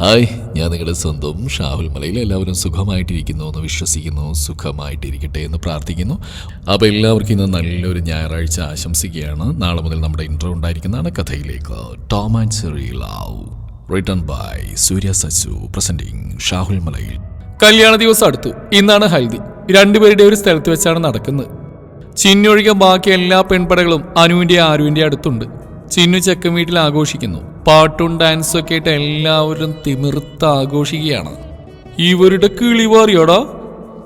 Hi ഞാൻ നിങ്ങളുടെ സ്വന്തം ഷാഹുൽ മലയിൽ എല്ലാവരും സുഖമായിട്ടിരിക്കുന്നു എന്ന് വിശ്വസിക്കുന്നു സുഖമായിട്ടിരിക്കട്ടെ എന്ന് പ്രാർത്ഥിക്കുന്നു. അപ്പോൾ എല്ലാവർക്കും ഇന്ന് നല്ലൊരു ഞായറാഴ്ച ആശംസിക്കുകയാണ്. നാളെ മുതൽ നമ്മുടെ ഇൻട്രോ ഉണ്ടായിരിക്കുന്നതാണ് കഥയിലേക്ക്. Tom and Jerry love return by Surya Sachu presenting Shahul Malayil. കല്യാണ ദിവസം അടുത്തു. ഇന്നാണ് ഹൽദി. രണ്ടുപേരുടെ ഒരു സ്ഥലത്ത് വെച്ചാണ് നടക്കുന്നത്. ചിന്നൊഴികെ ബാക്കി എല്ലാ പെൺപടകളും അനുവിന്റെ ആരുവിന്റെ അടുത്തുണ്ട്. ചിന്നു ചെക്കൻ വീട്ടിൽ ആഘോഷിക്കുന്നു. പാട്ടും ഡാൻസും ഒക്കെ ആയിട്ട് എല്ലാവരും തിമിർത്ത് ആഘോഷിക്കുകയാണ്. ഇവരുടെ കിളിവാറിയോടാ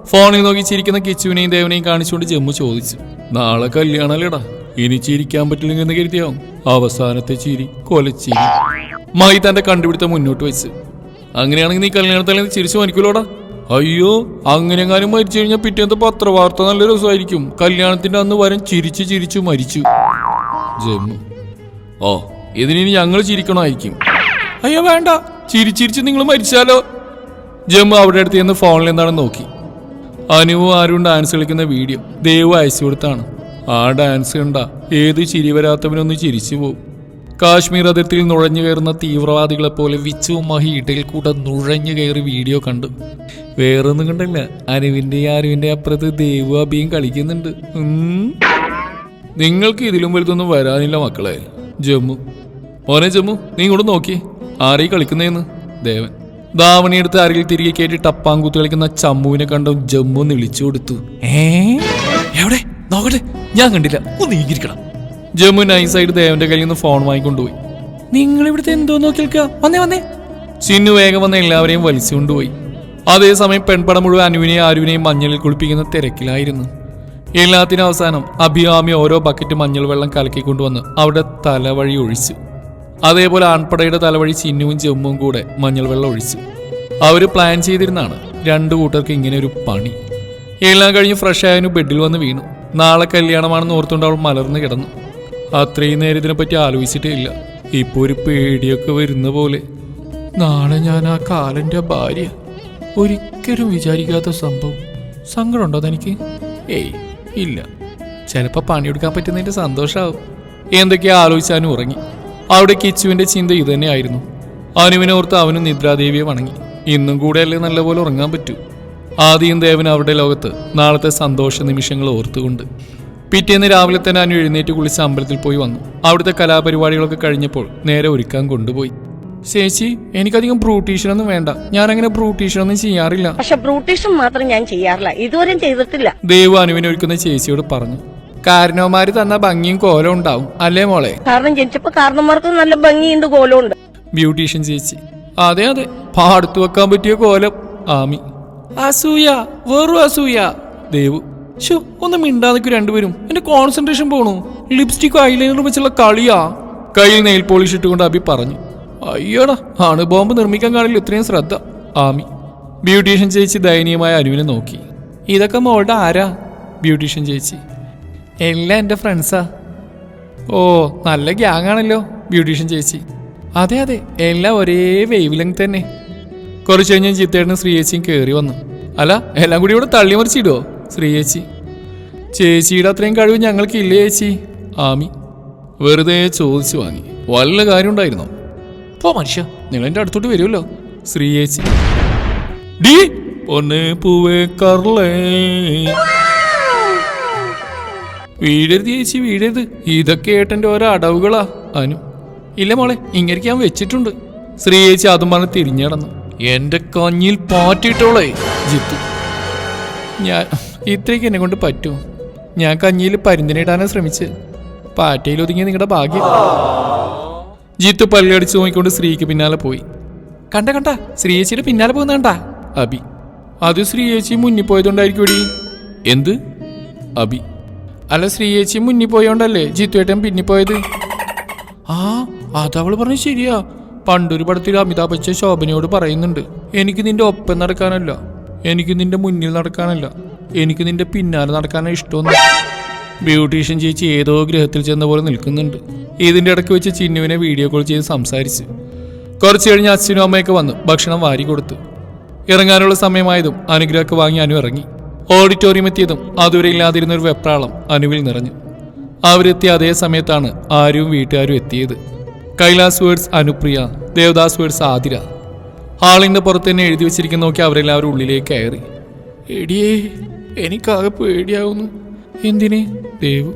ഫോണിൽ നോക്കി ചിരിക്കുന്ന കിച്ചുവിനെയും ദേവനെയും കാണിച്ചുകൊണ്ട് ജമ്മു ചോദിച്ചു. നാളെ കല്യാണല്ലേടാ? ഇനി ചിരിക്കാൻ പറ്റില്ലെങ്കിൽ എന്ന് കരുതിയാവും അവസാനത്തെ ചിരി കൊലച്ചിരി. മൈ തന്റെ കണ്ടുപിടുത്തം മുന്നോട്ട് വെച്ച്. അങ്ങനെയാണെങ്കിൽ നീ കല്യാണത്തിൽ ചിരിച്ചു മരിക്കൂലോടാ? അയ്യോ അങ്ങനെങ്ങാനും മരിച്ചു കഴിഞ്ഞാൽ പിറ്റേന്ന് പത്രവാർത്ത നല്ല രസമായിരിക്കും. കല്യാണത്തിന്റെ അന്ന് വരം ചിരിച്ചു ചിരിച്ചു മരിച്ചു. ജമ്മു ഓ ഇതിനി ഞങ്ങൾ ചിരിക്കണമായിരിക്കും. അയ്യോ വേണ്ട. ചിരിച്ചിരിച്ച് നിങ്ങൾ മരിച്ചാലോ? ജമ്മു അവിടെ അടുത്ത് ചെന്ന് ഫോണിൽ എന്താണെന്ന് നോക്കി. അനുവും ആരും ഡാൻസ് കളിക്കുന്ന വീഡിയോ ദേവ് അയച്ചു കൊടുത്താണ്. ആ ഡാൻസ് കണ്ട ഏത് ചിരി വരാത്തവനൊന്ന് ചിരിച്ചു പോവും. കാശ്മീർ അതിർത്തിയിൽ നുഴഞ്ഞു കയറുന്ന തീവ്രവാദികളെ പോലെ വിച്ചുവും മഹി ഇടയിൽ കൂടെ നുഴഞ്ഞു കയറി വീഡിയോ കണ്ടു. വേറൊന്നും കണ്ടില്ല. അനുവിന്റെ ആരുവിന്റെ അപ്പുറത്ത് ദേവു അബിയും കളിക്കുന്നുണ്ട്. നിങ്ങൾക്ക് ഇതിലും വലുതൊന്നും വരാനില്ല മക്കളെ. ജമ്മു. മോനെ ജമ്മു നീ ഇങ്ങോട്ട് നോക്കി. ആരെ കളിക്കുന്നേന്ന് ദേവൻ. ദാവണി എടുത്ത് അരകിൽ തിരികെ കയറ്റി ടപ്പാങ്കൂത്ത് കളിക്കുന്ന ചമ്മുവിനെ കണ്ടു ജമ്മു വിളിച്ചു കൊടുത്തു. ഏ? എവിടെ? നോക്കട്ടെ. ഞാൻ കണ്ടില്ല. ഒന്ന് ജമ്മു നൈസായിട്ട് ദേവന്റെ കയ്യിൽ നിന്ന് ഫോൺ വാങ്ങിക്കൊണ്ടുപോയി. നിങ്ങൾ ഇവിടുത്തെ എന്തോ നോക്കി വന്നേ വന്നേ. ചിന്നു വേഗം വന്ന എല്ലാവരെയും വലിച്ചുകൊണ്ടുപോയി. അതേസമയം പെൺപടം മുഴുവൻ അനുവിനെയും ആരുവിനെയും മഞ്ഞളിൽ കുളിപ്പിക്കുന്ന തിരക്കിലായിരുന്നു. എല്ലാത്തിനും അവസാനം അഭിയാമി ഓരോ ബക്കറ്റ് മഞ്ഞൾ വെള്ളം കലക്കിക്കൊണ്ടുവന്ന് അവിടെ തലവഴി ഒഴിച്ചു. അതേപോലെ ആൺപടയുടെ തലവഴി ചിന്നുവും ചെമ്മും കൂടെ മഞ്ഞൾ വെള്ളം ഒഴിച്ചു. അവർ പ്ലാൻ ചെയ്തിരുന്നാണ് രണ്ടു കൂട്ടർക്ക് ഇങ്ങനെ ഒരു പണി. എല്ലാം കഴിഞ്ഞ് ഫ്രഷ് ആയതിനു ബെഡിൽ വന്ന് വീണു. നാളെ കല്യാണമാണെന്ന് ഓർത്തുകൊണ്ട് അവൾ മലർന്നു കിടന്നു. അത്രയും നേരം ഇതിനെപ്പറ്റി ആലോചിച്ചിട്ടേ ഇല്ല. ഇപ്പോൾ ഒരു പേടിയൊക്കെ വരുന്ന പോലെ. നാളെ ഞാൻ ആ കാലന്റെ ഭാര്യ. ഒരിക്കലും വിചാരിക്കാത്ത സംഭവം. സങ്കടമുണ്ടോ തനിക്ക്? ഏയ്. ഇല്ല. ചിലപ്പോൾ പണിയെടുക്കാൻ പറ്റുന്നതിന്റെ സന്തോഷാവും. എന്തൊക്കെയാ ആലോചിച്ചാനും ഉറങ്ങി. അവിടെ കിച്ചുവിന്റെ ചിന്ത ഇതുതന്നെയായിരുന്നു. അനുവിനെ ഓർത്ത് അവനും നിദ്രാദേവിയെ വണങ്ങി. ഇന്നും കൂടെ അല്ലേ നല്ലപോലെ ഉറങ്ങാൻ പറ്റൂ? ആദ്യം ദേവൻ അവരുടെ ലോകത്ത് നാളത്തെ സന്തോഷ നിമിഷങ്ങൾ ഓർത്തുകൊണ്ട്. പിറ്റേന്ന് രാവിലെ തന്നെ അനു എഴുന്നേറ്റ് കുളിച്ച് അമ്പലത്തിൽ പോയി വന്നു. അവിടുത്തെ കലാപരിപാടികളൊക്കെ കഴിഞ്ഞപ്പോൾ നേരെ ഒരുക്കാൻ കൊണ്ടുപോയി. ചേച്ചി എനിക്കധികം ബ്രൂട്ടീഷനൊന്നും വേണ്ട. ഞാൻ അങ്ങനെ ബ്രൂട്ടീഷനൊന്നും ചെയ്യാറില്ല. പക്ഷെ ബ്രൂട്ടീഷൻ മാത്രം ഞാൻ ചെയ്യാറില്ല. ഇതുവരെയും ചെയ്തിട്ടില്ല. ദേവു അനുവിനെ ഒരുക്കുന്ന ചേച്ചിയോട് പറഞ്ഞു. കാരണവന്മാര് തന്ന ഭംഗിയും കോലം ഉണ്ടാവും. അല്ലേ മോളെ? കാരണം ജനിച്ചപ്പോ കാരണന്മാർക്ക് നല്ല ഭംഗിയുണ്ട് കോലമുണ്ട് ബ്യൂട്ടീഷ്യൻ ചേച്ചി. അതെ അതെ. പാടത്തു വെക്കാൻ പറ്റിയ കോലം. ആമി. അസൂയ. വെറും അസൂയ. ദേവ്. ഷോ ഒന്ന് മിണ്ടാ നിൽക്കും രണ്ടുപേരും. എന്റെ കോൺസെൻട്രേഷൻ പോണു. ലിപ്സ്റ്റിക്കും ഐലൈനറും വെച്ചുള്ള കളിയാ. കയ്യിൽ നെയിൽ പോളിഷ് ഇട്ടുകൊണ്ട് അബി പറഞ്ഞു. അയ്യോടാ അണുബോംബ് നിർമ്മിക്കാൻ കാണില്ല ഇത്രയും ശ്രദ്ധ. ആമി. ബ്യൂട്ടീഷ്യൻ ചേച്ചി ദയനീയമായ അനുവിനെ നോക്കി. ഇതൊക്കെ മോളുടെ ആരാ? ബ്യൂട്ടീഷ്യൻ ചേച്ചി. എല്ലാം എന്റെ ഫ്രണ്ട്സാ. ഓ നല്ല ഗ്യാങ് ആണല്ലോ ബ്യൂട്ടീഷ്യൻ ചേച്ചി. അതെ അതെ എല്ലാം ഒരേ വേവ് ലെങ്ത് തന്നെ. കുറച്ച് കഴിഞ്ഞ് ചിത്തേട്ടനും ശ്രീയേച്ചിയും കയറി വന്നു. അല്ല എല്ലാം കൂടി ഇവിടെ തള്ളി മറിച്ചിടുവോ? ശ്രീയേച്ചി. ചേച്ചിയുടെ അത്രയും കഴിവ് ഞങ്ങൾക്കില്ലേ ചേച്ചി? ആമി. വെറുതെ ചോദിച്ചു വാങ്ങി. വല്ല കാര്യം ഉണ്ടായിരുന്നോ? പോ മനുഷ്യ നിങ്ങൾ എന്റെ അടുത്തോട്ട് വരുമല്ലോ. ശ്രീയേച്ചി ഡി പൊന്നെ പൂവേ കർലേ വീഴരുത് ചേച്ചി വീഴരുത് ഇതൊക്കെ ഏട്ടന്റെ ഓരോ അടവുകളാ അനു. ഇല്ല മോളെ ഇങ്ങനെ ഞാൻ വെച്ചിട്ടുണ്ട്. ശ്രീ ചേച്ചി അതും പറഞ്ഞ് തിരിഞ്ഞടന്നു എന്റെ കഞ്ഞിൽ പാറ്റിട്ടോളേ ജിത്തു. ഞാൻ ഇത്രയ്ക്ക് എന്നെ കൊണ്ട് പറ്റുമോ ഞാൻ കഞ്ഞിയിൽ പരിന്തിനിടാനാണ് ശ്രമിച്ച്. പാറ്റയിൽ ഒതുങ്ങിയ നിങ്ങളുടെ ഭാഗ്യം. ജിത്തു പല്ലടിച്ച് നോക്കിക്കൊണ്ട് ശ്രീക്ക് പിന്നാലെ പോയി. കണ്ട കണ്ട ശ്രീയേച്ചിയുടെ പിന്നാലെ പോകുന്ന കണ്ട? അബി. അത് ശ്രീയേച്ചി മുന്നിൽ പോയതുകൊണ്ടായിരിക്കും എന്ത്? അബി. അല്ല ശ്രീയേച്ചി മുന്നിൽ പോയോണ്ടല്ലേ ജിത്തുവേട്ടൻ പിന്നി പോയത്? ആ അതവൾ പറഞ്ഞു ശരിയാ. പണ്ടൊരു പടത്തിൽ അമിതാഭ് ബച്ചൻ ശോഭനയോട് പറയുന്നുണ്ട് എനിക്ക് നിന്റെ ഒപ്പം നടക്കാനല്ല. എനിക്ക് നിന്റെ മുന്നിൽ നടക്കാനല്ല. എനിക്ക് നിന്റെ പിന്നാലെ നടക്കാനാണ് ഇഷ്ടമൊന്നും. ബ്യൂട്ടീഷ്യൻ ചേച്ചി ഏതോ ഗ്രഹത്തിൽ ചെന്ന പോലെ നിൽക്കുന്നുണ്ട്. ഇതിന്റെ ഇടയ്ക്ക് വെച്ച് ചിന്നുവിനെ വീഡിയോ കോൾ ചെയ്ത് സംസാരിച്ചു. കുറച്ച് കഴിഞ്ഞ് അച്ഛനും അമ്മയൊക്കെ വന്നു ഭക്ഷണം വാരി കൊടുത്തു. ഇറങ്ങാനുള്ള സമയമായതും അനുഗ്രഹമൊക്കെ വാങ്ങി അനു ഇറങ്ങി. ഓഡിറ്റോറിയം എത്തിയതും അതുവരെ ഇല്ലാതിരുന്ന ഒരു വെപ്രാളം അനുവിൽ നിറഞ്ഞു. അവരെത്തിയ അതേ സമയത്താണ് ആരും വീട്ടുകാരും എത്തിയത്. Kailas weds Anupriya Devadas weds Athira. ഹാളിന്റെ പുറത്ത് തന്നെ എഴുതി വെച്ചിരിക്കുന്ന നോക്കി അവരെല്ലാവരും ഉള്ളിലേക്ക് കയറി. എടിയേ എനിക്കാകെ പേടിയാവുന്നു. എന്തിന്? ദേവ്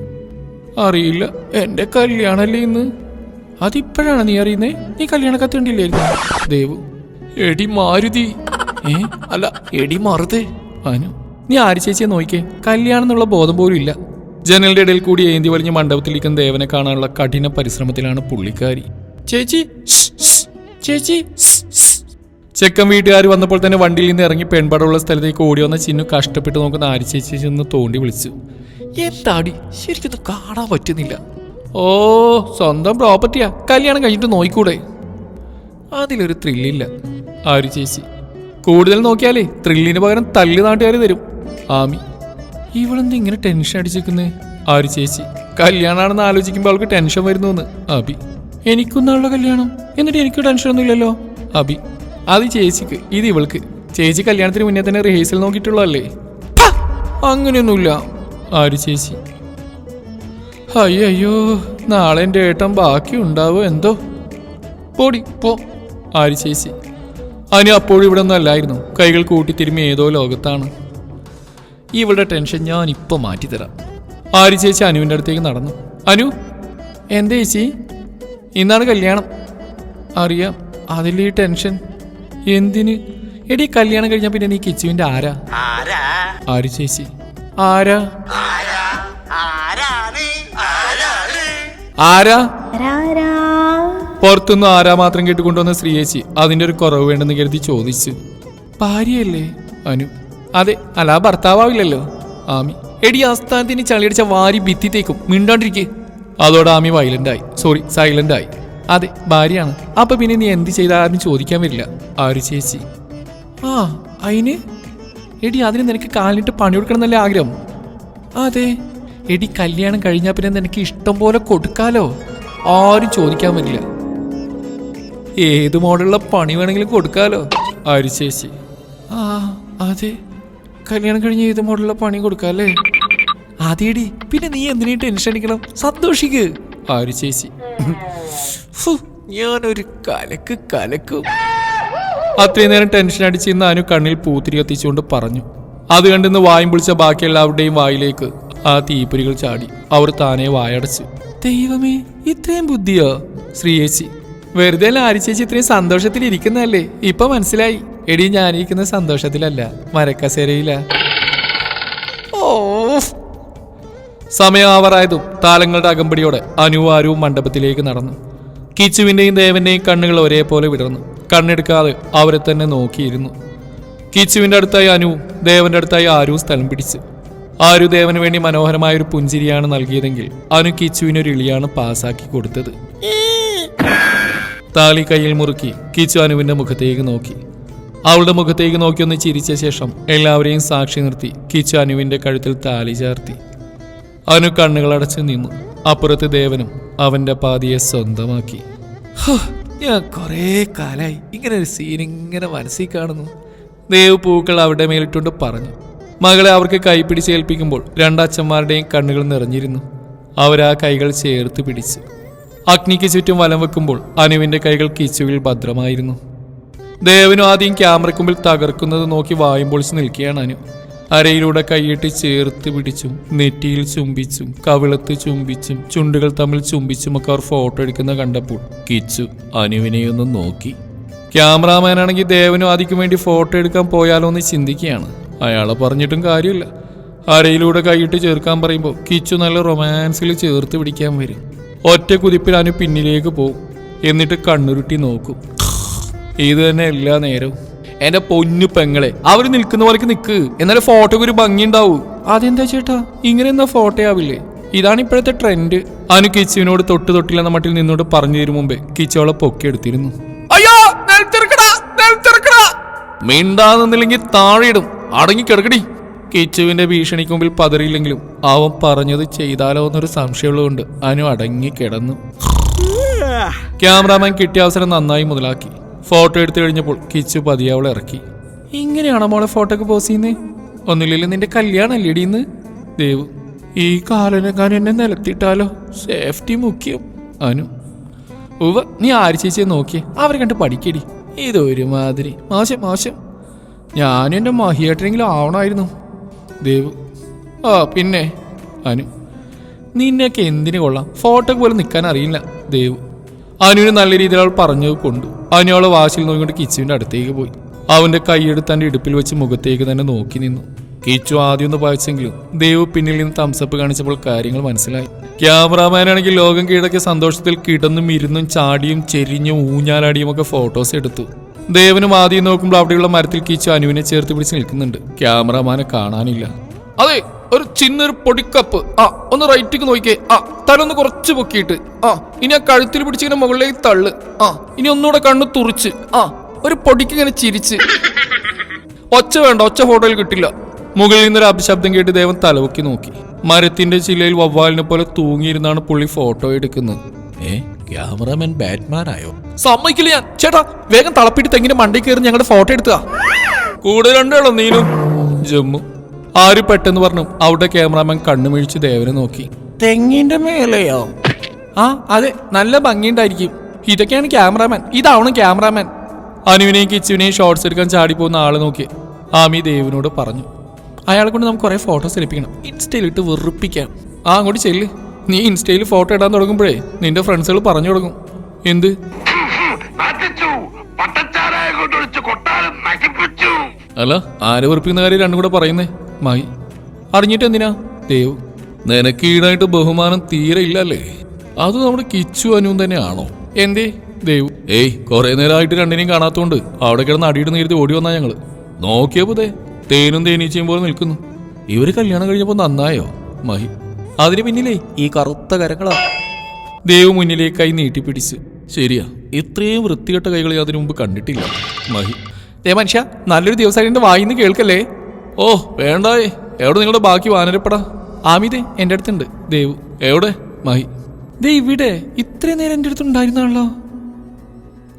അറിയില്ല. എന്റെ കല്യാണല്ലേ ഇന്ന്? അതിപ്പോഴാണ് നീ അറിയുന്നേ? നീ കല്യാണ കത്തുണ്ടില്ലായിരുന്നു ദേവ് എടി മാരുതി. ഏ? അല്ല എടി മറുതേ. അനു നീ ആര് ചേച്ചിയെ നോക്കിയേ? കല്യാണം എന്നുള്ള ബോധം പോലും ഇല്ല. ജനലിന്റെ ഇടയിൽ കൂടി ഏന്തി വലിഞ്ഞ് മണ്ഡപത്തിലിരിക്കുന്ന ദേവനെ കാണാനുള്ള കഠിന പരിശ്രമത്തിലാണ് പുള്ളിക്കാരി. ചേച്ചി ചേച്ചി. ചെക്കൻ വീട്ടുകാർ വന്നപ്പോൾ തന്നെ വണ്ടിയിൽ നിന്ന് ഇറങ്ങി പെൺപടമുള്ള സ്ഥലത്തേക്ക് ഓടി വന്ന ചിന്നു കഷ്ടപ്പെട്ട് നോക്കുന്ന ആരിച്ചേച്ചി ചേച്ചി ചെന്ന് തോണ്ടി വിളിച്ചു. എന്താടി? ശരിക്കും കാണാൻ പറ്റുന്നില്ല. ഓ സ്വന്തം പ്രോപ്പർട്ടിയാ. കല്യാണം കഴിഞ്ഞിട്ട് നോയിക്കൂടെ? അതിലൊരു ത്രില്ലില്ല ആരു ചേച്ചി. കൂടുതൽ നോക്കിയാലേ ത്രില്ലിന് പകരം തല്ല് നാട്ടുകാർ തരും. ആമി ഇവളെന്ത് ഇങ്ങനെ ടെൻഷൻ അടിച്ചിരിക്കുന്നേ ആരു ചേച്ചി കല്യാണമാണെന്ന് ആലോചിക്കുമ്പോൾ അവൾക്ക് ടെൻഷൻ വരുന്നു എന്ന്. അബി എനിക്കൊന്നാളുടെ കല്യാണം. എന്നിട്ട് എനിക്ക് ടെൻഷൻ ഒന്നുമില്ലല്ലോ. അബി അത് ചേച്ചിക്ക്. ഇത് ഇവൾക്ക്. ചേച്ചി കല്യാണത്തിന് മുന്നേ തന്നെ റിഹേഴ്സൽ നോക്കിയിട്ടുള്ളതല്ലേ! അങ്ങനെയൊന്നുമില്ല. ആര് ചേച്ചി? അയ്യോ നാളെ എന്റെ ഏട്ടൻ ബാക്കി ഉണ്ടാവോ എന്തോ? പോടി പോ. ആര് ചേച്ചി? അതിന് അപ്പോഴും ഇവിടെ ഒന്നും അല്ലായിരുന്നു. കൈകൾ കൂട്ടിത്തിരുമി ഏതോ ലോകത്താണ്. ഇവളുടെ ടെൻഷൻ ഞാൻ ഇപ്പൊ മാറ്റിത്തരാം. ആര് ചേച്ചി അനുവിന്റെ അടുത്തേക്ക് നടന്നു? അനു? എന്താ ചേച്ചി? ഇന്നാണ് കല്യാണം. അറിയാം. അതിൽ ഈ ടെൻഷൻ. എന്തിന്? എടി കല്യാണം കഴിഞ്ഞാ പിന്നെ നീ കിച്ചുവിന്റെ ആരാ? ആര്? ചേച്ചി? ആരാ? ആരാ? പുറത്തുനിന്ന് ആരാ മാത്രം കേട്ടുകൊണ്ടുവന്ന ശ്രീയേച്ചി അതിന്റെ ഒരു കുറവ് വേണ്ടെന്ന് കരുതി ചോദിച്ചു. ഭാര്യയല്ലേ? അനു. അതെ അല്ല ഭർത്താവില്ലല്ലോ ആമി. എടി ആസ്ഥാനത്തിന് ചളിയടിച്ച വാരി ഭിത്തി തേക്കും മിണ്ടാണ്ടിരിക്കേ. അതോടെ ആമി വയലന്റ് ആയി. സോറി സൈലന്റ് ആയി. അതെ ഭാര്യയാണ്. അപ്പൊ പിന്നെ നീ എന്ത് ചെയ്താലും ചോദിക്കാൻ വരില്ല? ആര് ചേച്ചി. ആ അയിന്? എടി അതിന് നിനക്ക് കാലിട്ട് പണി കൊടുക്കണം എന്നല്ലേ ആഗ്രഹം? അതെ. എടി കല്യാണം കഴിഞ്ഞാൽ പിന്നെ നിനക്ക് ഇഷ്ടം പോലെ കൊടുക്കാലോ? ആരും ചോദിക്കാൻ പറ്റില്ല ഏത് മോഡലുള്ള പണി വേണമെങ്കിലും കൊടുക്കാലോ? ആര് ചേച്ചി. ആ അതെ. കല്യാണം കഴിഞ്ഞ് ഏത് മോഡലുള്ള പണി കൊടുക്കാല്ലേ? അതേടി. പിന്നെ നീ എന്തിനേ ടെൻഷൻ അടിക്കണം? സന്തോഷിക്ക്. ആര് ചേച്ചി. ഞാനൊരു കലക്ക് കലക്കും. അത്രയും നേരം ടെൻഷൻ അടിച്ച് ഇന്ന് അനു കണ്ണിൽ പൂത്തിരി കത്തിച്ചുകൊണ്ട് പറഞ്ഞു. അത് കണ്ടിന്ന് വായും പിടിച്ച ബാക്കി എല്ലാവരുടെയും വായിലേക്ക് ആ തീപ്പൊരികൾ ചാടി. അവർ താനെ വായടച്ചു. ദൈവമേ ഇത്രയും ബുദ്ധിയോ? ശ്രീയേച്ചി വെറുതെ ലാരി ചേച്ചി ഇത്രയും സന്തോഷത്തിൽ ഇരിക്കുന്നതല്ലേ ഇപ്പൊ മനസ്സിലായി. എടി ഞാനിരിക്കുന്ന സന്തോഷത്തിലല്ല മരക്കസേരയില. സമയാവറായതും താലങ്ങളുടെ അകമ്പടിയോടെ അനുവാരവും മണ്ഡപത്തിലേക്ക് നടന്നു. കിച്ചുവിന്റെയും ദേവന്റെയും കണ്ണുകൾ ഒരേപോലെ വിടർന്നു. കണ്ണെടുക്കാതെ അവരെ തന്നെ നോക്കിയിരുന്നു. കിച്ചുവിന്റെ അടുത്തായി അനുവും ദേവന്റെ അടുത്തായി ആരും സ്ഥലം പിടിച്ച്. ആരു ദേവന് വേണ്ടി മനോഹരമായ ഒരു പുഞ്ചിരിയാണ് നൽകിയതെങ്കിൽ അനു കിച്ചുവിനൊരു ഇളിയാണ് പാസാക്കി കൊടുത്തത്. താലി കയ്യിൽ മുറുക്കി കിച്ചു അനുവിന്റെ മുഖത്തേക്ക് നോക്കി. അവളുടെ മുഖത്തേക്ക് നോക്കിയൊന്ന് ചിരിച്ച ശേഷം എല്ലാവരെയും സാക്ഷി നിർത്തി കിച്ചു അനുവിന്റെ കഴുത്തിൽ താലി ചേർത്തി. അവനു കണ്ണുകളടച്ച് നിന്നു. അപ്പുറത്ത് ദേവനും അവന്റെ പാതിയെ സ്വന്തമാക്കി. ഞാൻ കുറേ കാലായി ഇങ്ങനെ ഒരു സീൻ ഇങ്ങനെ മനസ്സിൽ കാണുന്നു. ദേവ് പൂക്കൾ അവിടെ മേലിട്ടുകൊണ്ട് പറഞ്ഞു. മകളെ അവർക്ക് കൈപ്പിടിച്ച് ഏൽപ്പിക്കുമ്പോൾ രണ്ടച്ഛന്മാരുടെയും കണ്ണുകൾ നിറഞ്ഞിരുന്നു. അവരാ കൈകൾ ചേർത്ത് പിടിച്ചു. അഗ്നിക്ക് ചുറ്റും വലം വെക്കുമ്പോൾ അനുവിന്റെ കൈകൾ കിച്ചുവിൽ ഭദ്രമായിരുന്നു. ദേവനു ആദ്യം ക്യാമറയ്ക്കുമ്പിൽ തകർക്കുന്നത് നോക്കി വായും പൊളിച്ച് നിൽക്കുകയാണ് അനു. അരയിലൂടെ കൈയിട്ട് ചേർത്ത് പിടിച്ചും നെറ്റിയിൽ ചുംബിച്ചും കവിളത്ത് ചുംബിച്ചും ചുണ്ടുകൾ തമ്മിൽ ചുംബിച്ചുമൊക്കെ അവർ ഫോട്ടോ എടുക്കുന്ന കണ്ടപ്പോൾ കിച്ചു അനുവിനെയൊന്ന് നോക്കി. ക്യാമറാമാനാണെങ്കിൽ ദേവനും ആദിക്കും വേണ്ടി ഫോട്ടോ എടുക്കാൻ പോയാലോ എന്ന് ചിന്തിക്കുകയാണ്. അയാളെ പറഞ്ഞിട്ടും കാര്യമില്ല. അരയിലൂടെ കൈയിട്ട് ചേർക്കാൻ പറയുമ്പോൾ കിച്ചു നല്ല റൊമാൻസിൽ ചേർത്ത് പിടിക്കാൻ വരും. ഒറ്റ കുതിപ്പിൽ അനു പിന്നിലേക്ക് പോകും എന്നിട്ട് കണ്ണുരുട്ടി നോക്കും. ഇത് തന്നെ എല്ലാ നേരവും എന്റെ പൊന്നു പെങ്ങളെ അവർ നിൽക്കുന്ന പോലേക്ക് നിക്ക്. എന്നാലും ഫോട്ടോക്ക് ഒരു ഭംഗി ഉണ്ടാവൂ അതെന്താ ചേട്ടാ? ഇങ്ങനെ എന്നാ ഫോട്ടോ ആവില്ലേ ഇതാണ് ഇപ്പോഴത്തെ ട്രെൻഡ് അനു കിച്ചുവിനോട് തൊട്ട് തൊട്ടില്ലെന്ന മട്ടിൽ നിന്നോട് പറഞ്ഞു തരും മുമ്പേ കിച്ചോളെ പൊക്കിയെടുത്തിരുന്നു അയ്യോ. മിണ്ടാന്നില്ലെങ്കിൽ താഴെയിടും. അടങ്ങി കിടക്കടി. കിച്ചുവിന്റെ ഭീഷണിക്ക് മുമ്പിൽ പതറിയില്ലെങ്കിലും അവൻ പറഞ്ഞത് ചെയ്താലോ എന്നൊരു സംശയമുള്ളതുകൊണ്ട് അനു അടങ്ങി കിടന്നു. ക്യാമറാമാൻ കിട്ടിയ അവസരം നന്നായി മുതലാക്കി. ഫോട്ടോ എടുത്തു കഴിഞ്ഞപ്പോൾ കിച്ചു പതിയാവളെ ഇറക്കി. ഇങ്ങനെയാണോ മോളെ ഫോട്ടോക്ക് പോസ് ചെയ്യുന്നേ? ഒന്നുമില്ലല്ലോ നിന്റെ കല്യാണം അല്ലേടി ഇന്ന്? ദേവു ഈ കാലനക്കാൻ എന്നെ നിലത്തിട്ടാലോ? സേഫ്റ്റി മുഖ്യം. അനു ഉവ നീ ആര് ചേച്ചിയെ നോക്കിയേ? അവരെ കണ്ട് പഠിക്കടി. ഇതൊരുമാതിരി മാശം മാശം ഞാനും എന്റെ മഹിയേട്ടനെങ്കിലും ആവണമായിരുന്നു ദേവ് ആ പിന്നെ? അനു നിന്നെയൊക്കെ എന്തിനു കൊള്ളാം? ഫോട്ടോക്ക് പോലും നിൽക്കാൻ അറിയില്ല. ദേവ് അനുവിന് നല്ല രീതിയിൽ അവൾ പറഞ്ഞു കൊണ്ടു. അനു അവളെ വാശിൽ നോക്കിക്കൊണ്ട് കിച്ചുവിന്റെ അടുത്തേക്ക് പോയി. അവന്റെ കൈയെടുത്ത് തന്റെ ഇടുപ്പിൽ വെച്ച് മുഖത്തേക്ക് തന്നെ നോക്കി നിന്നു. കിച്ചു ആദ്യം ഒന്ന് വായിച്ചെങ്കിലും ദേവ് പിന്നിൽ നിന്ന് തംസപ്പ് കാണിച്ചപ്പോൾ കാര്യങ്ങൾ മനസ്സിലായി. ക്യാമറാമാനാണെങ്കിൽ ലോകം കീഴടക്കിയ സന്തോഷത്തിൽ കിടന്നും ഇരുന്നും ചാടിയും ചെരിഞ്ഞും ഊഞ്ഞാലാടിയും ഒക്കെ ഫോട്ടോസ് എടുത്തു. ദേവനും ആദ്യം നോക്കുമ്പോൾ അവിടെയുള്ള മരത്തിൽ കിച്ചു അനുവിനെ ചേർത്ത് പിടിച്ച് നിൽക്കുന്നുണ്ട്. ക്യാമറാമാനെ കാണാനില്ല. അതെ ഒരു ചിന്നൊരു പൊടിക്കപ്പ്. ആ ഒന്ന് റൈറ്റിക്ക് നോക്കിയേ ആ തല ഒന്ന് കുറച്ച് പൊക്കിയിട്ട്. ആ ഇനി ആ കഴുത്തിൽ പിടിച്ചിങ്ങനെ മുകളിലേക്ക് തള്ള്. ആ ഇനി ഒന്നുകൂടെ കണ്ണു തുറിച്ച്. ആ ഒരു പൊടിക്ക് ഇങ്ങനെ ചിരിച്ച്. ഒച്ച വേണ്ട ഒച്ച ഫോട്ടോയിൽ കിട്ടില്ല. മുകളിൽ നിന്നൊരു അപശബ്ദം കേട്ട് ദേവൻ തലവൊക്കി നോക്കി. മരത്തിന്റെ ചില്ലയിൽ വവ്വാലിനെ പോലെ തൂങ്ങിയിരുന്നാണ് പുള്ളി ഫോട്ടോ എടുക്കുന്നത്. ഏ ക്യാമറമാൻ ബാറ്റ്മാനായോ? സമ്മതിക്കില്ല ഞാൻ. ചേട്ടാ വേഗം തളപ്പിട്ട് തെങ്ങിന് മണ്ടി കയറി ഞങ്ങളുടെ ഫോട്ടോ എടുത്തുക കൂടെ രണ്ടാളോ നീലും? ജമ്മു. ആര് പെട്ടെന്ന് പറഞ്ഞു അവിടെ ക്യാമറാമാൻ കണ്ണുമിഴിച്ച് ദേവനെ നോക്കി. തെങ്ങിന്റെ മേലെയോ? ആ അതെ നല്ല ഭംഗിയുണ്ടായിരിക്കും. ഇതൊക്കെയാണ് ക്യാമറാമാൻ. ഇതാവണം ക്യാമറാമാൻ. അനുവിനെയും കിച്ചുവിനെയും ഷോർട്സ് എടുക്കാൻ ചാടി പോകുന്ന ആളെ നോക്കി ആമി ദേവിനോട് പറഞ്ഞു അയാളെ കൊണ്ട് നമുക്ക് കുറെ ഫോട്ടോസ് എടുപ്പിക്കണം. ഇൻസ്റ്റയിൽ ഇട്ട് വെറുപ്പിക്കാം. ആ അങ്ങോട്ട് ചെല്ല്. നീ ഇൻസ്റ്റയിൽ ഫോട്ടോ ഇടാൻ തുടങ്ങുമ്പോഴേ നിന്റെ ഫ്രണ്ട്സുകൾ പറഞ്ഞു തുടങ്ങും. എന്ത്? അല്ല ആരെ വെറുപ്പിക്കുന്ന കാര്യം രണ്ടും കൂടെ പറയുന്നേ? മായി അറിഞ്ഞിട്ട് എന്തിനാ ദേവ് നിനക്ക് ഈടായിട്ട് ബഹുമാനം തീരെ ഇല്ലല്ലേ? അത് നമ്മുടെ കിച്ചു അനുവും തന്നെയാണോ? എന്തേ? ദേവ്. ഏയ് കുറെ നേരമായിട്ട് രണ്ടിനെയും കാണാത്തോണ്ട് അവിടെ കിടന്ന് അടിയിട്ട് നേരത്തെ ഓടി വന്നാ ഞങ്ങൾ. നോക്കിയപ്പോ ദേ തേനും തേനീച്ചയും പോലെ നിൽക്കുന്നു. ഇവർ കല്യാണം കഴിഞ്ഞപ്പോ നന്നായോ? മഹി. അതിന് പിന്നിലേ ഈ കറുത്ത കരങ്ങളാ ദേവ് മുന്നിലേക്ക് കൈ നീട്ടിപ്പിടിച്ച്. ശരിയാ ഇത്രയും വൃത്തികെട്ട കൈകൾ അതിനു മുമ്പ് കണ്ടിട്ടില്ല. മഹി. ദേ മനുഷ്യ നല്ലൊരു ദിവസമായിട്ട് വായിന്ന് കേൾക്കല്ലേ? ഓ വേണ്ടായേ. എവിടെ നിങ്ങളുടെ ബാക്കി വാനരപ്പെടാ? ആമിതെ എന്റെ അടുത്തുണ്ട്. ദേവ് എവിടെ? മഹി. ദേ ഇവിടെ. ഇത്രയും നേരം എന്റെ അടുത്തുണ്ടായിരുന്നാണല്ലോ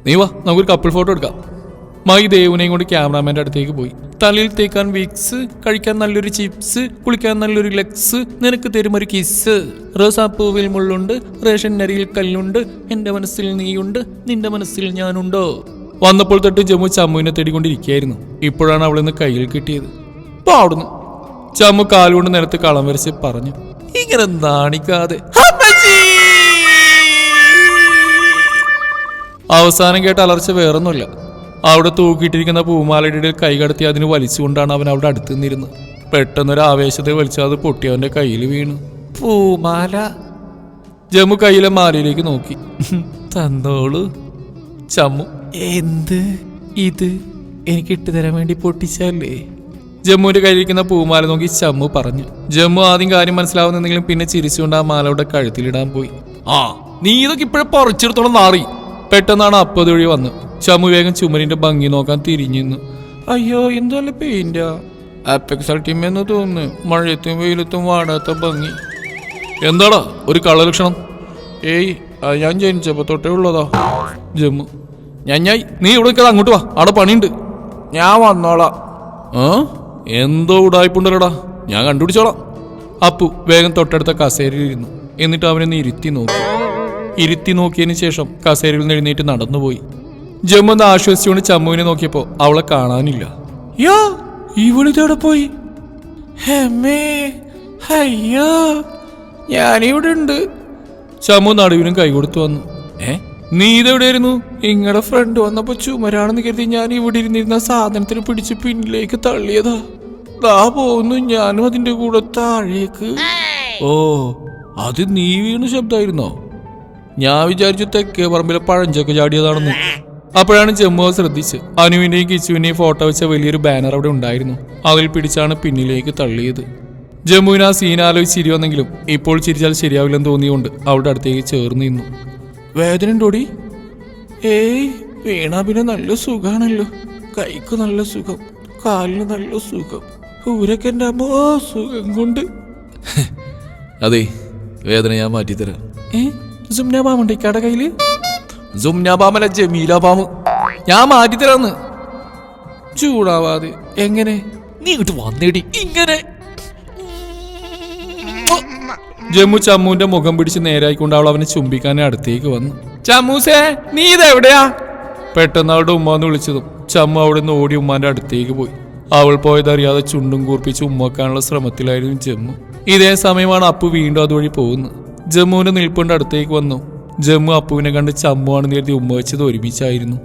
നീ വാ നമുക്കൊരു കപ്പിൾ ഫോട്ടോ എടുക്കാം. മൈ ദേവിനെയും കൊണ്ട് ക്യാമറാമാന്റെ അടുത്തേക്ക് പോയി. തലയിൽ തേക്കാൻ വിക്സ് കഴിക്കാൻ നല്ലൊരു ചിപ്സ് കുളിക്കാൻ നല്ലൊരു ലെക്സ് നിനക്ക് തരും ഒരു കിസ് റോസാപ്പൂവിൽ മുള്ളുണ്ട് റേഷൻ അരിയിൽ കല്ലുണ്ട് എന്റെ മനസ്സിൽ നീയുണ്ട് നിന്റെ മനസ്സിൽ ഞാനുണ്ടോ? വന്നപ്പോൾ തൊട്ട് ജമ്മു ചമ്മുവിനെ തേടിക്കൊണ്ടിരിക്കുകയായിരുന്നു. ഇപ്പോഴാണ് അവളിന്ന് കയ്യിൽ കിട്ടിയത്. പാടുന്നു. ചമ്മു കാലുകൊണ്ട് നിലത്ത് കളം വരച്ച് പറഞ്ഞു ഇങ്ങനെ നാണിക്കാതെ. അവസാനം കേട്ട് അലർച്ച വേറൊന്നുമില്ല. അവിടെ തൂക്കിയിട്ടിരിക്കുന്ന പൂമാലയുടെ ഇടയിൽ കൈ കടത്തി അതിന് വലിച്ചുകൊണ്ടാണ് അവൻ അവിടെ അടുത്ത് നിന്നിരുന്നത്. പെട്ടെന്നൊരു ആവേശത്തെ വലിച്ചാൽ അത് പൊട്ടി അവന്റെ കയ്യിൽ വീണു. പൂമാല? ജമ്മു കയ്യിലെ മാലയിലേക്ക് നോക്കി. തന്നോളൂ ചമ്മു. എന്ത്? ഇത് എനിക്ക് ഇട്ടുതരാൻ വേണ്ടി പൊട്ടിച്ചല്ലേ ജമ്മുവിന്റെ കയ്യിലിരിക്കുന്ന പൂമാല നോക്കി ചമ്മു പറഞ്ഞു. ജമ്മു ആദ്യം കാര്യം മനസ്സിലാവുന്നെങ്കിലും പിന്നെ ചിരിച്ചുകൊണ്ട് ആ മാലയുടെ കഴുത്തിലിടാൻ പോയി. ആ നീ ഇതൊക്കെ ഇപ്പോഴും പറിച്ചെടുത്തോളം നാറി. പെട്ടെന്നാണ് അപ്പതൊഴി വന്ന്. ചമ്മു വേഗം ചുമരിന്റെ ഭംഗി നോക്കാൻ തിരിഞ്ഞു നിന്നു. അയ്യോ എന്തല്ല പെയിന്റാ ടീം എന്ന് തോന്നുന്നു. മഴയത്തും വെയിലത്തും വാടാത്ത ഭംഗി. എന്താടാ ഒരു കള്ളലക്ഷണം ഏയ് ഞാൻ ജനിച്ചപ്പോ തൊട്ടേ ഉള്ളതാ. ജമ്മു. ഞാൻ ഞാൻ നീ ഇവിടെ നിൽക്കാതെ അങ്ങോട്ട് വാ. അവിടെ പണിയുണ്ട്. ഞാൻ വന്നോളാം. ആ? എന്തോ ഉടായ്പുണ്ടല്ലോടാ. ഞാൻ കണ്ടുപിടിച്ചോളാം. അപ്പു വേഗം തൊട്ടടുത്ത കസേരയിൽ ഇരുന്നു. എന്നിട്ട് അവനെ ഒന്ന് ഇരുത്തി നോക്കി. ഇരുത്തി നോക്കിയതിന് ശേഷം കസേരയിൽ നിന്ന് എഴുന്നേറ്റ് നടന്നുപോയി. ജമ്മു എന്ന് ആശ്വസിച്ചുകൊണ്ട് ചമ്മുവിനെ നോക്കിയപ്പോ അവളെ കാണാനില്ല. യോ ഇവളിതോടെ പോയി? ഞാനിവിടെ ഉണ്ട് ചമ്മു നടുവിനും കൈ കൊടുത്തു വന്നു. ഏ നീ ഇതെവിടെയായിരുന്നു? നിങ്ങളുടെ ഫ്രണ്ട് വന്നപ്പോ ചുമരാണെന്ന് കരുതി ഞാൻ ഇവിടെ ഇരുന്നിരുന്ന സാധനത്തിന് പിടിച്ച് പിന്നിലേക്ക് തള്ളിയതാ. ദാ പോകുന്നു ഞാനും അതിന്റെ കൂടെ താഴേക്ക്. ഓ അത് നീ വീണ ശബ്ദമായിരുന്നോ ഞാൻ വിചാരിച്ചു തെക്കേ പറമ്പിലെ പഴഞ്ചൊക്കെ ചാടിയതാണെന്ന്. അപ്പോഴാണ് ജമ്മു ശ്രദ്ധിച്ച് അനുവിന്റെയും കിച്ചുവിന്റെയും ഫോട്ടോ വെച്ച വലിയൊരു ബാനർ അവിടെ ഉണ്ടായിരുന്നു. അതിൽ പിടിച്ചാണ് പിന്നിലേക്ക് തള്ളിയത്. ജമ്മുവിന് ആ സീൻ ആലോചിച്ച് ചിരി വന്നെങ്കിലും ഇപ്പോൾ ചിരിച്ചാൽ ശരിയാവില്ലെന്ന് തോന്നിയുകൊണ്ട് അവളുടെ അടുത്തേക്ക് ചേർന്ന് നിന്നു. വേദന ഉണ്ടോടി ഏയ് വീണാ പിന്നെ നല്ല സുഖാണല്ലോ. കൈക്ക് നല്ല സുഖം കാലിന് നല്ല സുഖം. ഊരൊക്കെ എന്റെ അമ്മോ സുഖം കൊണ്ട്. അതെ വേദന ഞാൻ മാറ്റിത്തരാം. ഏ സുംനാബാമുണ്ട് ഇക്കാടെ കയ്യിൽ? ജമീല ജമീലാബാമ് ഞാൻ മാറ്റി തരാന്ന് ചൂടാവാതെ. എങ്ങനെ? നീ ഇങ്ങോട്ട് വന്നേടി ഇങ്ങനെ. ജമ്മു ചമ്മുവിന്റെ മുഖം പിടിച്ച് നേരായിക്കൊണ്ട് അവൾ അവനെ ചുംബിക്കാൻ അടുത്തേക്ക് വന്നു. ചമ്മൂസേ നീ ഇതെവിടെയാ പെട്ടെന്ന് അവളുടെ ഉമ്മാന്ന് വിളിച്ചതും ചമ്മു അവിടെ നിന്ന് ഓടി ഉമ്മാന്റെ അടുത്തേക്ക് പോയി. അവൾ പോയതറിയാതെ ചുണ്ടും കൂർപ്പിച്ച് ഉമ്മക്കാനുള്ള ശ്രമത്തിലായിരുന്നു ജമ്മു. ഇതേ സമയമാണ് അപ്പു വീണ്ടും അതുവഴി പോകുന്നത്. ജമ്മുവിന്റെ നിൽപ്പുണ്ട് അടുത്തേക്ക് വന്നു. ജമ്മു അപ്പുവിനെ കണ്ട് ചമ്മുവാണെന്ന് കരുതി ഉമ്മ വെച്ചത് ഒരുമിച്ചായിരുന്നു.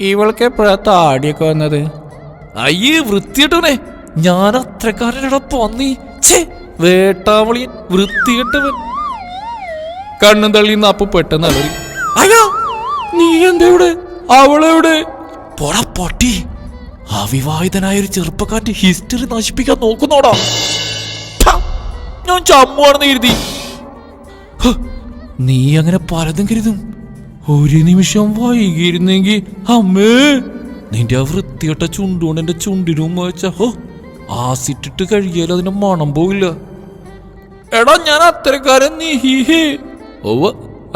ഇവൾക്ക് എപ്പോഴാ താടിയൊക്കെ വന്നത്? അയ്യേ വൃത്തിയിട്ടവനെ ഞാൻ അത്രക്കാരനോടൊപ്പം വന്നീ. ഛേ വേട്ടാവളിയൻ വൃത്തികെട്ടവൻ. കണ്ണും തള്ളി നിന്ന് അപ്പു പെട്ടെന്ന് അലറി. അയ്യോ നീ എന്തെവിടെ? അവളെവിടെ? പോടാ പൊട്ടി. അവിവാഹിതനായ ഒരു ചെറുപ്പക്കാരന്റെ ഹിസ്റ്ററി നശിപ്പിക്കാൻ നോക്കുന്നോടാ. ഞാൻ ചമ്മുവാണെന്ന് കരുതി. നീ അങ്ങനെ പലതും കരുതും. ഒരു നിമിഷം വൈകിയിരുന്നെങ്കിൽ അമ്മേ നിന്റെ ആ വൃത്തികെട്ട ചുണ്ടുകൊണ്ട് എന്റെ ചുണ്ടിനും വെച്ച ഹോ ആസിട്ടിട്ട് കഴുകിയാലും അതിന്റെ മണം പോവില്ല. എടാ ഞാൻ അത്തരക്കാരൻ നീ ഹീ ഹേ. ഓവ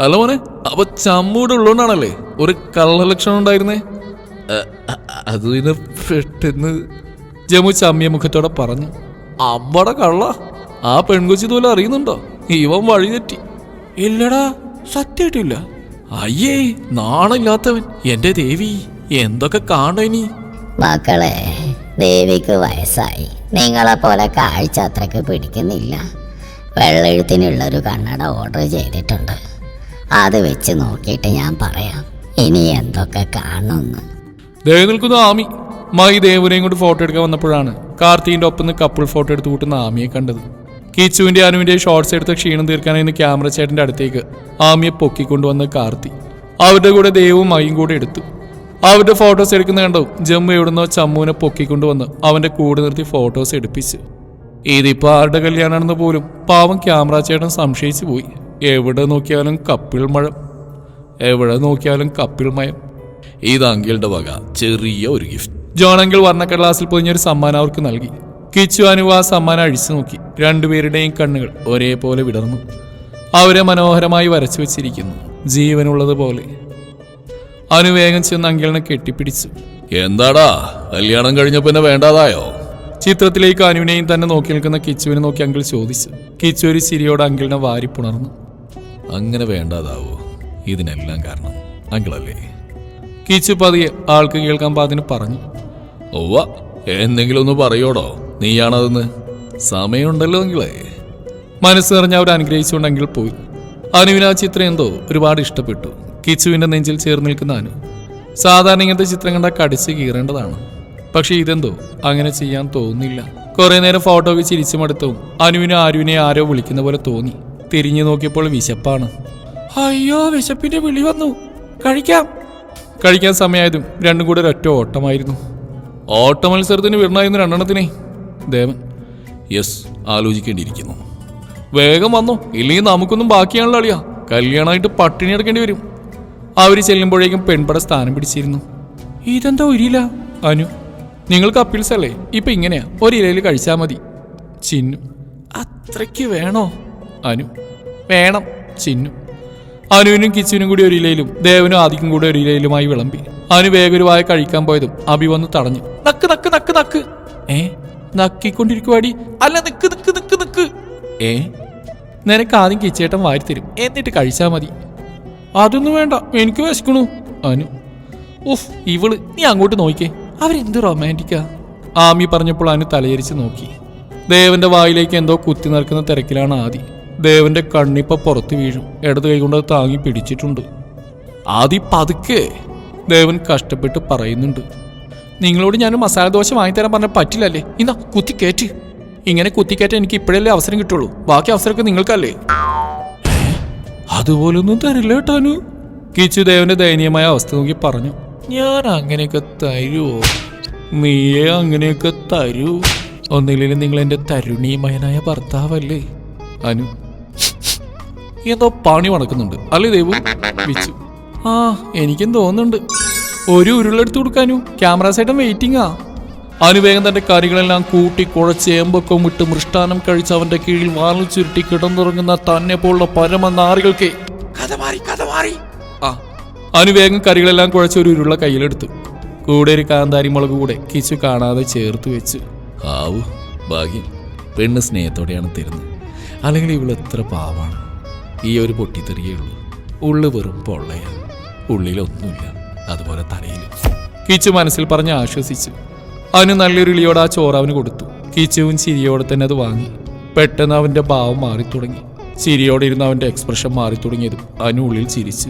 അല്ല മോനെ അപ്പൊ ചമ്മൂടെ ഉള്ളോണ്ടാണല്ലേ? ഒരു കള്ള ലക്ഷണം ഉണ്ടായിരുന്നേ? അത് പിന്നെ പെട്ടെന്ന് ജമു ചമ്മിയ മുഖത്തോടെ പറഞ്ഞു. അമ്മടെ കള്ള ആ പെൺകൊച്ചി ഇതുപോലെ അറിയുന്നുണ്ടോ? ഇവൻ വഴി തെറ്റി. ഇല്ലടാ സത്യമായിട്ടില്ല. അയ്യേ നാണില്ലാത്തവൻ. എന്റെ ദേവി എന്തൊക്കെ കാണോ ഇനി മക്കളെ ദേവിക്ക് വയസ്സായി. നിങ്ങളെ പോലെ കാഴ്ച അത്രയ്ക്ക് പിടിക്കുന്നില്ല. വെള്ളെഴുത്തിനുള്ളൊരു കണ്ണട ഓർഡർ ചെയ്തിട്ടുണ്ട്. അത് വെച്ച് നോക്കിയിട്ട് ഞാൻ പറയാം ഇനി എന്തൊക്കെ കാണുമെന്ന് ദേ നിൽക്കുന്ന ആമി. മൈ ദേവനെയും കൊണ്ട് ഫോട്ടോ എടുക്കാൻ വന്നപ്പോഴാണ് കാർത്തിന്റെ ഒപ്പം കപ്പിൾ ഫോട്ടോ എടുത്ത് കൂട്ടുന്ന ആമിയെ കണ്ടത്. കിച്ചുവിന്റെ അനുവിന്റെ ഷോർട്സ് എടുത്ത ക്ഷീണം തീർക്കാനായിരുന്നു ക്യാമറ ചേട്ടന്റെ അടുത്തേക്ക് ആമിയെ പൊക്കിക്കൊണ്ടുവന്ന് കാർത്തി. അവരുടെ കൂടെ ദേവും മൈയും കൂടെ എടുത്തു. അവരുടെ ഫോട്ടോസ് എടുക്കുന്ന കണ്ടോ ജമ്മു എവിടുന്നോ ചമ്മുവിനെ പൊക്കിക്കൊണ്ടുവന്ന് അവന്റെ കൂടെ നിർത്തി ഫോട്ടോസ് എടുപ്പിച്ചു. ഇതിപ്പോ ആരുടെ കല്യാണമാണെന്ന് പോലും പാവം ക്യാമറ ചേട്ടൻ സംശയിച്ചു പോയി. എവിടെ നോക്കിയാലും കപ്പിൾ മഴ. എവിടെ നോക്കിയാലും കപ്പിൾ മയം. ഇത് അങ്കിളുടെ വക ചെറിയ ഒരു ഗിഫ്റ്റ് ജോൺ അങ്കിൾ വർണക്കടലാസിൽ പൊതിഞ്ഞൊരു സമ്മാനം അവർക്ക് നൽകി. കിച്ചു അനു ആ സമ്മാനം അഴിച്ചു നോക്കി. രണ്ടുപേരുടെയും കണ്ണുകൾ ഒരേപോലെ വിടർന്നു. അവരെ മനോഹരമായി വരച്ചു വെച്ചിരിക്കുന്നു. ജീവനുള്ളതുപോലെ അനു വേഗം ചെന്ന് അങ്കിളിനെ കെട്ടിപ്പിടിച്ചു. എന്താടാ? കല്യാണം കഴിഞ്ഞ പിന്നെ വേണ്ടാതായോ? ചിത്രത്തിലേക്ക് അനുവിനെയും തന്നെ നോക്കി നിൽക്കുന്ന കിച്ചുവിനെ നോക്കി അങ്കിൾ ചോദിച്ചു. കിച്ചു ഒരു ചിരിയോട് അങ്കിളിനെ വാരി പുണർന്നു. അങ്ങനെ വേണ്ടാതാവോ? ഇതിനെല്ലാം കാരണം അങ്കിളല്ലേ? കിച്ചു പതിയെ ആൾക്ക് കേൾക്കാൻ പാതിന് പറഞ്ഞു. ഒവ്വ എന്തെങ്കിലും ഒന്ന് പറയോടോ? നീയാണതെന്ന്. സമയമുണ്ടല്ലോ അങ്കിളേ. മനസ്സ് നിറഞ്ഞ അവർ അനുഗ്രഹിച്ചുകൊണ്ട് അങ്കിൾ പോയി. അനുവിന് ആ ചിത്രം എന്തോ ഒരുപാട് ഇഷ്ടപ്പെട്ടു. കിച്ചുവിന്റെ നെഞ്ചിൽ ചേർന്ന് നിൽക്കുന്ന അനു. സാധാരണ ഇങ്ങനത്തെ ചിത്രം കണ്ടാൽ കടിച്ച് കീറേണ്ടതാണ്. പക്ഷെ ഇതെന്തോ? അങ്ങനെ ചെയ്യാൻ തോന്നില്ല കുറെ നേരം ഫോട്ടോയ്ക്ക് ചിരിച്ചു മടുത്തവും അനുവിന് ആരുവിനെ ആരോ വിളിക്കുന്ന പോലെ തോന്നി. തിരിഞ്ഞു നോക്കിയപ്പോൾ വിശപ്പാണ്. അയ്യോ വിശപ്പിന്റെ വിളി വന്നു. കഴിക്കാം. കഴിക്കാൻ സമയമായതും രണ്ടും കൂടെ ഒരൊറ്റ ഓട്ടമായിരുന്നു. ഓട്ട മത്സരത്തിന് വിടണമായിരുന്നു രണ്ടെണ്ണത്തിനെ. ദേവൻ യെസ് ആലോചിക്കേണ്ടിയിരിക്കുന്നു. വേഗം വന്നോ. ഇല്ലെങ്കിൽ നമുക്കൊന്നും ബാക്കിയാണല്ലോ അളിയാ. കല്യാണമായിട്ട് പട്ടിണി എടുക്കേണ്ടി വരും. അവർ ചെല്ലുമ്പോഴേക്കും പെൺപട സ്ഥാനം പിടിച്ചിരുന്നു. ഇതെന്താ ഒരില്ല അനു നിങ്ങൾ അപ്പീൽസ് അല്ലേ? ഇപ്പൊ ഇങ്ങനെയാ. ഒരിലയിൽ കഴിച്ചാ മതി. ചിന്നു. അത്രയ്ക്ക് വേണോ? അനു. വേണം. ചിന്നു. അനുവിനും കിച്ചുവിനും കൂടി ഒരു ഇലയിലും ദേവനും ആദിക്കും കൂടി ഒരു ഇലയിലുമായി വിളമ്പി. അനു വേഗം ഒരു വായ കഴിക്കാൻ പോയതും അഭി വന്ന് തടഞ്ഞു. നക്ക് നക്ക് നക്ക് നക്ക്. ഏ? നക്കിക്കൊണ്ടിരിക്കുവാടി. അല്ല നിക്ക് നിക്ക് നിക്ക് നിക്ക്. ഏ? നിനക്ക് ആദ്യം കിച്ചേട്ടൻ വാരിത്തരും. എന്നിട്ട് കഴിച്ചാ മതി. അതൊന്നും വേണ്ട. എനിക്ക് വിശക്കണു. അനു. ഉഫ് ഇവൾ. നീ അങ്ങോട്ട് നോക്കിക്കേ. അവരെന്ത് റൊമാന്റിക്കാ? ആമി പറഞ്ഞപ്പോൾ അനു തലയരിച്ച് നോക്കി. ദേവന്റെ വായിലേക്ക് എന്തോ കുത്തി നിറക്കുന്ന തിരക്കിലാണ് ആദി. ദേവന്റെ കണ്ണിപ്പ പുറത്ത് വീഴും. ഇടത് കൈകൊണ്ട് താങ്ങി പിടിച്ചിട്ടുണ്ട്. ആദി പതുക്കെ. ദേവൻ കഷ്ടപ്പെട്ട് പറയുന്നുണ്ട്. നിങ്ങളോട് ഞാൻ മസാല ദോശ വാങ്ങിത്തരാൻ പറഞ്ഞ പറ്റില്ലല്ലേ? ഇന്നാ കുത്തി കയറ്റ് ഇങ്ങനെ കുത്തിക്കയറ്റാൻ എനിക്ക് ഇപ്പോഴല്ലേ അവസരം കിട്ടുള്ളൂ. ബാക്കി അവസരമൊക്കെ നിങ്ങൾക്കല്ലേ? അതുപോലൊന്നും തരില്ല കേട്ടാനു കിച്ചു ദേവന്റെ ദയനീയമായ അവസ്ഥ നോക്കി പറഞ്ഞു. ഞാൻ അങ്ങനെയൊക്കെ തരുമോ നീയെ അങ്ങനെയൊക്കെ തരൂ. ഒന്നില്ലെങ്കിലും നിങ്ങൾ എന്റെ തരുണീമയനായ ഭർത്താവല്ലേ? അനു. എന്തോ പണി വണക്കുന്നുണ്ട് അല്ലേ ദേവു? വിച്ചു ആ എനിക്കും തോന്നുന്നുണ്ട്. ഒരു ഉരുളെടുത്ത് കൊടുക്കാനു ക്യാമറ സൈഡം വെയിറ്റിംഗാ അനുവേഗം തന്റെ കാര്യങ്ങളെല്ലാം കൂട്ടി കുഴച്ച് ഏമ്പൊക്കെ വിട്ട് മൃഷ്ടാനം കഴിച്ച് അവന്റെ കീഴിൽ വാറിൽ ചുരുട്ടി കിടന്നുറങ്ങുന്ന തന്നെ പോലുള്ള പരമനാറികൾക്ക്. കഥ മാറി കഥ മാറി. ആ അനുവേഗം കറികളെല്ലാം കുഴച്ച ഒരു ഉരുള കയ്യിലെടുത്തു. കൂടെ ഒരു കാന്താരി മുളക് കൂടെ കിച്ചു കാണാതെ ചേർത്ത് വെച്ചു. ആവു ഭാഗ്യം. പെണ്ണ് സ്നേഹത്തോടെയാണ് തരുന്നത്. അല്ലെങ്കിൽ ഇവൾ എത്ര പാവാണ്. ഈ ഒരു പൊട്ടിത്തെറിയേ ഉള്ളൂ. ഉള്ളു വെറും പൊള്ളയാണ് ഉള്ളിലൊന്നുമില്ല അതുപോലെ തലയിൽ കിച്ചു മനസ്സിൽ പറഞ്ഞ് ആശ്വസിച്ചു. അവന് നല്ലൊരു ഇളിയോട് ആ ചോറ് അവന് കൊടുത്തു. കിച്ചുവും ചിരിയോടെ തന്നെ അത് വാങ്ങി. പെട്ടെന്ന് അവന്റെ ഭാവം മാറി തുടങ്ങി ചിരിയോടെ ഇരുന്ന് അവന്റെ എക്സ്പ്രഷൻ മാറി തുടങ്ങിയതും അവനുള്ളിൽ ചിരിച്ചു.